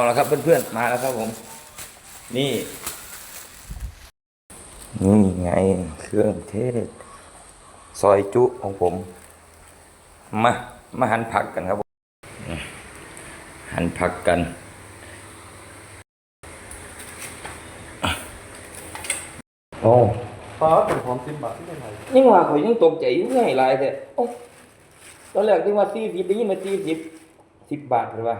เอาละครับเพื่อนๆมาแล้วครับผม นี่ นี่ไงเครื่องเทศ ซอยจุของผม มามาหั่นผักกันครับผมหั่นผักกัน โอ้ฟ้าเป็นของสิบบาทที่เป็นไงยังว่าเขายังตกใจอยู่ไงหลายแต่โอ้ตอนแรกที่ว่าสี่สิบได้ยินมาสี่สิบสิบบาทหรือว่า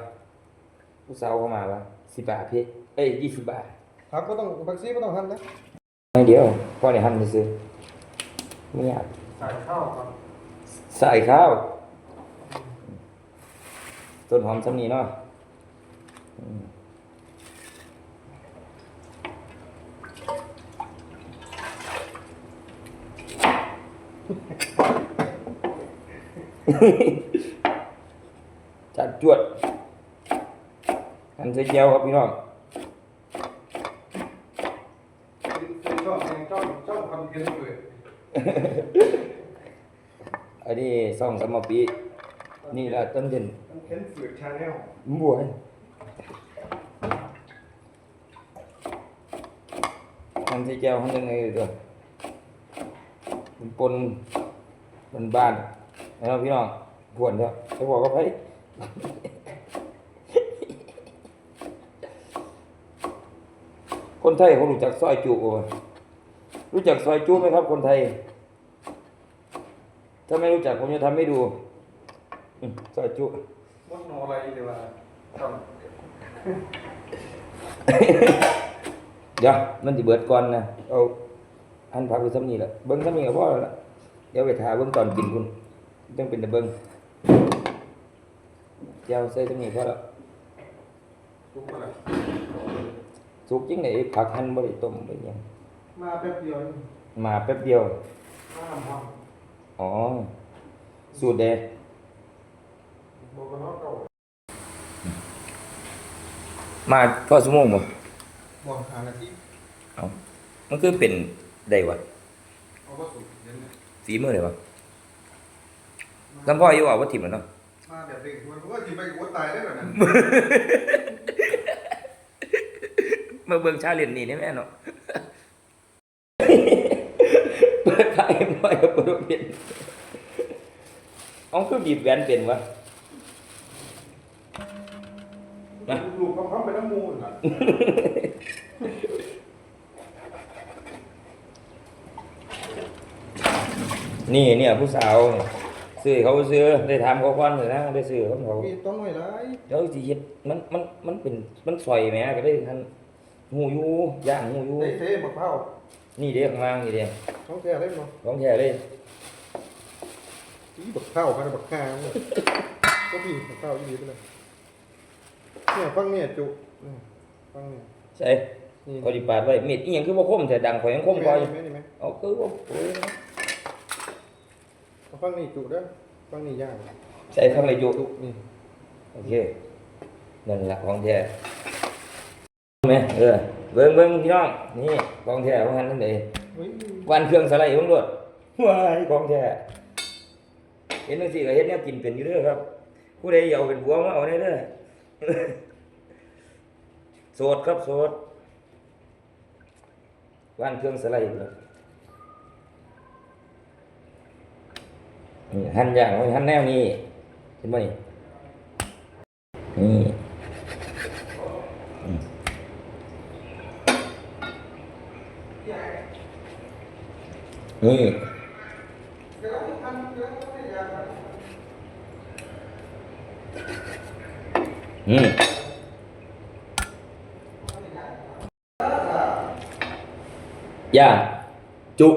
ผู้สาวเข้ามาว่าสิบบาทพี่เอ้ยยี่สิบบาทครับก็ต้องบักซี่ก็ต้องหั่นนะไม่เดียวพ่อในหันไปซื้อไม่อยากใส่ข้าวครับใส่ข้าวต้นหอมสำนีเนาะอืมจัดจวด หันใส่เจียวครับพี่น้องชอบชอบชอบคอนเทนต์เลยอันนี้ซ่องสมปีนี่แหละต้นเด่นคอนเทนต์ฝืดชาแนลบวยทำใส่แก้วทำยังไงตัวมันปนมันบานนะครับพี่น้องปวดเถอะจะบอกว่าไป คนไทยเขารู้จักซอยจุบ่รู้จักซอยจุไหมครับ คนไทย ถ้าไม่รู้จักผมจะทำให้ดูอืมซอยจุมันโนอะไรดีวะทเดี๋ยวมันสิเบิดก่อนนะเอาอันพักไปซ้ำนี่แหละเบิ้งซ้ำนี่ก็พอแล้วล่ะเดี๋ยวไปถ่ายเบิ้งตอนกินคุณต้องเป็นแต่เบิ้งเจ้าใส่ซ้ำนี่พอแล้วำทุกคนอะ สุกจริงไหนผักหั่นบ่ได้ต้มบ่ได้หยังมาแป๊บเดียวนี่มาแป๊บเดียวมาทำห้องอ๋อ สูตรเดบอกกันว่าเก่ามาพอสมงบ่บอกหานาทีเอามันคือเป็นได้วะเขาก็สุดเย็นเลยฝีมือได้วะคำพ่ออยู่ว่าว่าถิ่มแล้วเนาะมาแบบเด็กคนว่าจีไปหัวตายได้แบบนั้น มาเบิ่งชาเลนจ์นี่ได้แม่เนาะเปิดขายหน่อยกับเปิดเป็นเอาคือบีบแหวนเป็นวะนะลูกเขาเขาไปน้ำมูลนะนี่เนี่ยผู้สาวเนี่ยซื้อเขาซื้อได้ทำเขาควันเลยนะได้ซื้อเขาเขามีต้นหน่อยไรเดี๋ยวสิเฮ็ดมันมันมันเป็นมันซอยแหม่ก็ได้ทัน หูอยูย่างหูอยูได้เทมะพร้าวนี่เด้ข้างล่างนี่เด้ท้องแท้ได้มั้งของแท้เลยอีบักข้าวกันบักข้าวเนี่ยก็มีบักข้าวอีดีไปเลยเนี่ยฟังเนี่ยจุเนี่ยฟังเนี่ยใช่ก็ดิปาดไว้มีดอีหยังคือบ่คมแต่ดังข่อยยังคมกว่าอยู่นี่ไหมนี่ไหมเอาคือว่าโอ้ยเอาฟังนี่จุเด้อฟังนี่ย่างใส่ข้างในอยู่จุนี่โอเคนั่นแหละของแท้ แม่เออเบิ่งเบิ่งพี่น้องนี่ของแท้ของหันนั่นเองเฮ้ยวันเครื่องสไลด์เบิ่งโลดว้ายของแท้เห็นจังซี่ก็เฮ็ดแนวกินเป็นอยู่เด้อครับ ผู้ใดอยากเอาเป็นผัวมาเอาได้เด้อโสดครับโสดวันเครื่องสไลด์เลยนี่หั่นอย่างไว้หั่นแนวนี้เห็นบ่นี่นี่อืม นี่อืมย่างจุ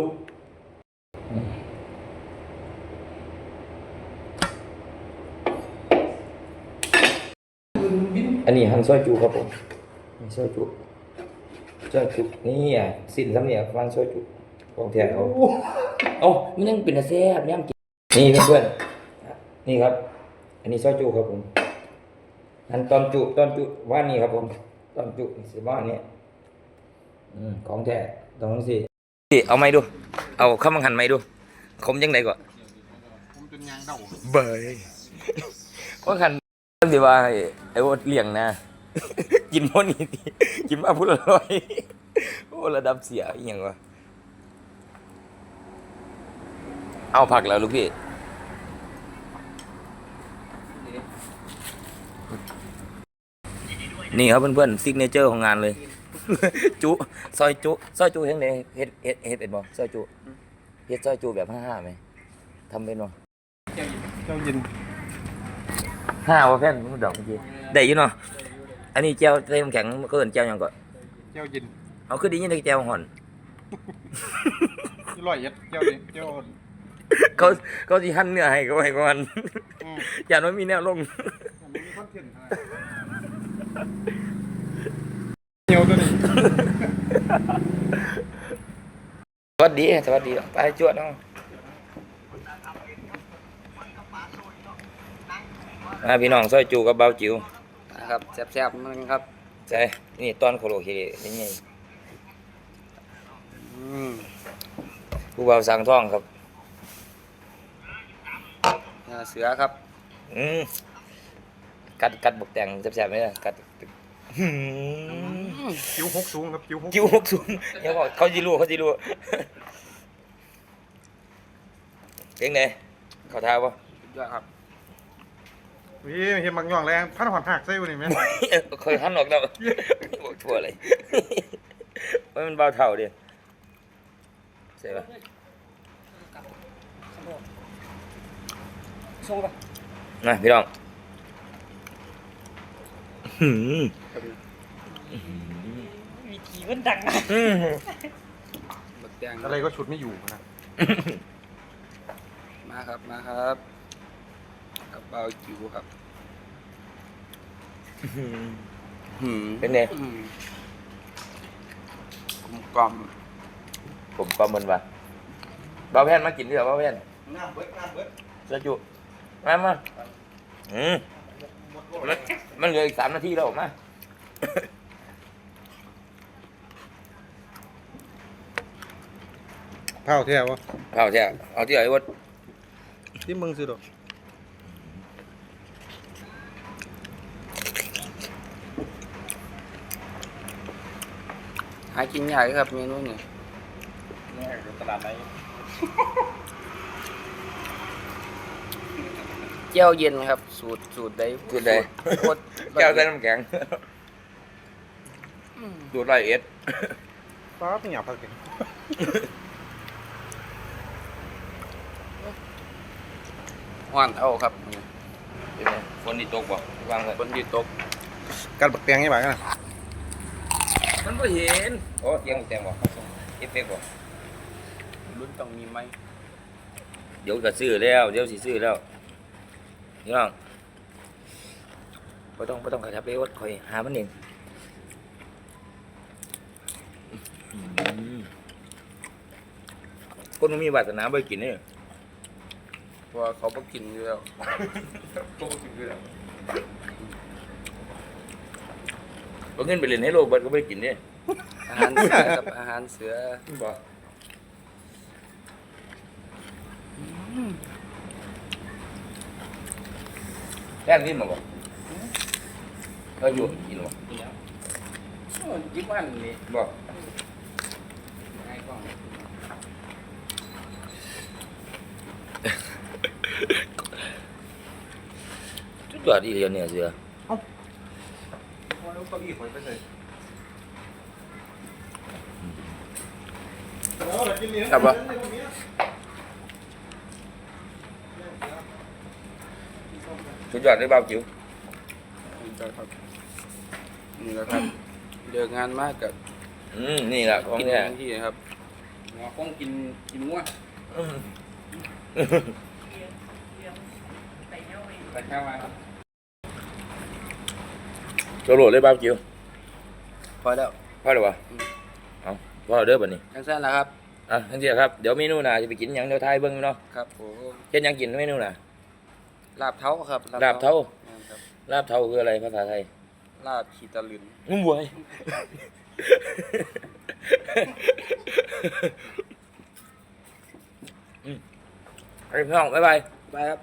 อันนี้หั่นซอยจุครับผมนี่ซอยจุ ซอยจุนี่อะสิ้นสำเนียงฟันซอยจุของแท้เขาเอ้ามันยังเป็นอาแซ่บยังกินนี่เพื่อนๆนี่ครับ อันนี้ซอยจุครับผมหั่นตอนจุตอนจุว่านี่ครับผมตอนจุสิว่านนี่ของแท้ต้องสิเอาไม้ดู เอาข้าวมังหันไม้ดูคมยังไงก่อนผมเป็นยางเดาเบยว่าคันสิว่าไอ้ไอ้โอดเลี้ยงนะ กินพวกนี้ดิกินมาพูดอร่อยโอ้ระดับเสียอหย่างวะเอาผักแล้วลูกพี่นี่ครับเพื่อนๆซิกเนเจอร์ของงานเลย จุซอยจุซอยจุเฮ็ดไงเฮ็ดเฮ็ดเฮ็ดเป็นบ่ซอยจุเฮ็ดซอยจุแบบห้าห้าไหมทำเป็นบ่เจ้ายินห้าว่าแฟนมันดอกเมื่อกี้ได้อยู่เนาะ อันนี้แจวเต็มแข็งก็เอิ้นแจวหยังก่อนเจ้ายินเอาคือดีนี่แจวห่อน ร้อยเอ็ดเจ้าดิเจ้าเขาเขาสิหั่นเนื้อให้ก็ให้ก่อนอืมอย่าน้อยมีแนวลงมันมีคอนเทนต์อะไรเหี่ยวตัวนี้สวัสดีสวัสดีไปจวดเนาะมาพี่น้องซอยจูกับเบาจิ๋ว นะครับแซ่บๆมันครับใช่นี่ตอนโคโลเคนี่ไงอืมผู้เบาสังท่องครับเนื้อเสือครับ อืมกัดกัดบกแตงแซ่บๆไหมล่ะกัดหืมคิ้วหกสูงครับคิ้วหกกิ้วหกสูงเดี๋ยวก่อนเขาจีรู้เขาจีรู้เก่งเลยเขาท้าปะสุดยอดครับ วิเห็นบางอย่างแรงพันหอนหักใส่วันนี้ไหมเคยหันออกแล้วบอกทั่วเลยว่ามันเบาเท่าดิใช่ปะส่งไปนะพี่น้องหืมมีขี่มันดังนะอืมบักแดงอะไรก็ชุดไม่อยู่นะมาครับ มาครับ กับเบาจิ๋วครับหืมเป็นไงอืมกลมกล่อมผมประเมินว่าเบาแพนมากินดีกว่าเบาแพนน้ำเบิดน้ำเบิดสจุมามาอืมมันมันเหลืออีกสามนาทีแล้วมาเท่าแท้วะเอาเถอะเอาที่ไหนวะที่มึงสิดอก หากินยากครับเมนูนี้นี่ตลาดไหนเจ้าเย็นครับ สูตรสูตรใดจุดใด โคตรแก้วใส่น้ำแข็งดูดไรเอ็ดฟ้าเป็นหยาบพักเองหวานเอาครับเป็นไงฝนที่ตกบ่วางเลยบนดีตกการบักแตงยังไงกันนะ มันก็เห็นโอ้เสียงแตงบ่เอฟเฟกต์บ่รุ่นต้องมีไหมเดี๋ยวก็ซื้อแล้ว เดี๋ยวสิซื้อแล้วพี่น้องบ่ต้องบ่ต้องกระทับเอวดคอยหามันเองคนมันมีวาสนาไปกินนี่เพราะว่าเขาบ่กินอยู่แล้ว บางเงินไปเล่นให้โลกเบัดก็ไม่ได้กินเนี่ยอาหารเสือครับอาหารเสือบ่แป้งนี่มาบ่เขาอยู่กินบ่ยิ้มมันนี่บ่ไงก่อนทุกยอดอีเดียวเนี่ยเสือ เอาเก้าอี้ข่อยไปเลยเอาล่ะกินเลี้ยงครับบ่ทุกยอดได้เบาจิ๋วนี่แหละครับนี่แหละครับเลิกงานมากกับอืมนี่แหละของกินแท้เต็มที่นะครับหมอคงกินกินงัวอืมไปแค่ว่าครับ โจโหลดเลยเบาจิ๋วพอแล้วพอหรือวะเอาพอเด้อบัดนี้จังซั่นล่ะครับ อะทั้งที่ครับเดี๋ยวเมนูหน่าจะไปกินหยังเดี๋ยวทายเบิ่งเนาะครับผมเฮ็ดหยังกินเมนูหน่ะลาบเท้าครับลาบเท้าแม่นครับลาบเทาคืออะไรภาษาไทยลาบขีตะลึนงุ้มบวย อืมไปพี่น้องบ๊ายบาย ไปครับ